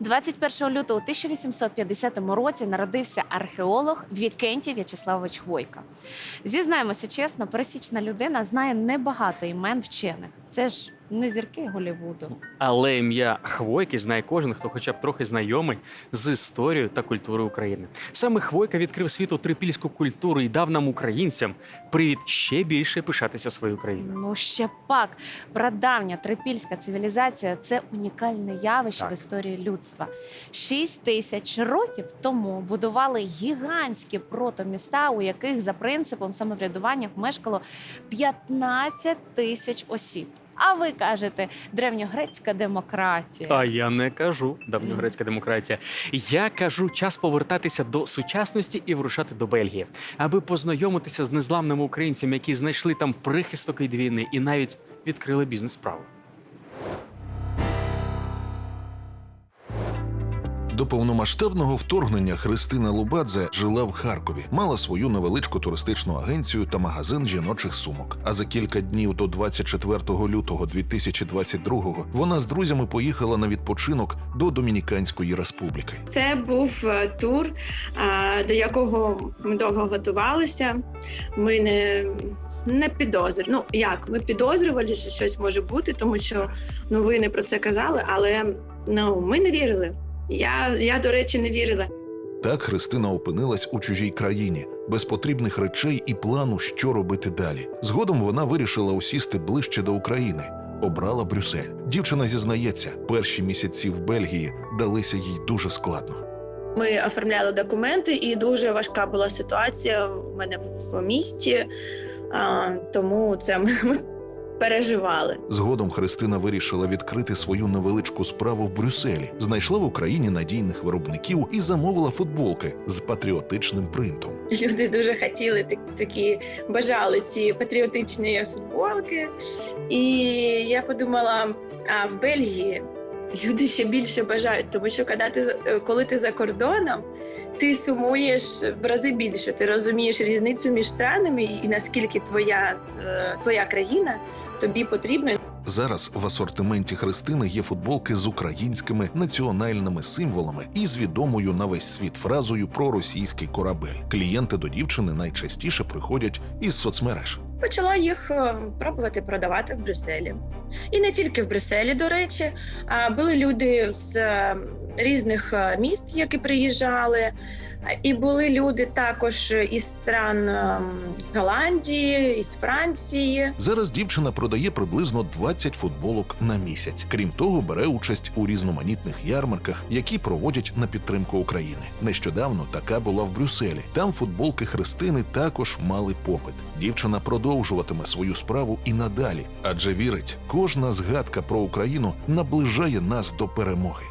21 лютого 1850 році народився археолог Вікентій В'ячеславович Хвойка. Зізнаємося чесно, пересічна людина знає небагато імен вчених. Це ж не зірки Голівуду. Але ім'я Хвойки знає кожен, хто хоча б трохи знайомий з історією та культурою України. Саме Хвойка відкрив світу трипільську культуру і дав нам, українцям, привід ще більше пишатися своєю країною. Ну ще пак, прадавня трипільська цивілізація це унікальне явище Так. в історії людства. Шість тисяч років тому будували гігантські протоміста, у яких за принципом самоврядування мешкало 15 тисяч осіб. А ви кажете древньогрецька демократія. А я не кажу давньогрецька демократія. Я кажу час повертатися до сучасності і вирушати до Бельгії, аби познайомитися з незламними українцями, які знайшли там прихисток від війни і навіть відкрили бізнес-справу. До повномасштабного вторгнення Христина Лубадзе жила в Харкові, мала свою невеличку туристичну агенцію та магазин жіночих сумок. А за кілька днів до 24 лютого 2022-го вона з друзями поїхала на відпочинок до Домініканської республіки. Це був е, тур, до якого ми довго готувалися. Ми не, не підозрювали. Ну як ми підозрювали, що щось може бути, тому що новини про це казали, але ну ми не вірили. Я, я до речі, не вірила. Так Христина опинилась у чужій країні, без потрібних речей і плану, що робити далі. Згодом вона вирішила усісти ближче до України. Обрала Брюссель. Дівчина зізнається, перші місяці в Бельгії далися їй дуже складно. Ми оформляли документи, і дуже важка була ситуація у мене в місті, а, тому це ми, ми переживали. Згодом Христина вирішила відкрити свою невеличку справу в Брюсселі, знайшла в Україні надійних виробників і замовила футболки з патріотичним принтом. Люди дуже хотіли так- такі, бажали ці патріотичні футболки. І я подумала: а в Бельгії люди ще більше бажають, тому що коли ти, коли ти за кордоном, ти сумуєш в рази більше. Ти розумієш різницю між странами і наскільки твоя, е, твоя країна тобі потрібна. Зараз в асортименті Христини є футболки з українськими національними символами і з відомою на весь світ фразою про російський корабель. Клієнти до дівчини найчастіше приходять із соцмереж. Почала їх е, пробувати продавати в Брюсселі. І не тільки в Брюсселі, до речі, а були люди з різних е, міст, які приїжджали. І були люди також із стран ем, Голландії, із Франції. Зараз дівчина продає приблизно 20 футболок на місяць. Крім того, бере участь у різноманітних ярмарках, які проводять на підтримку України. Нещодавно така була в Брюсселі. Там футболки Христини також мали попит. Дівчина продовжуватиме свою справу і надалі, адже вірить, кожна згадка про Україну наближає нас до перемоги.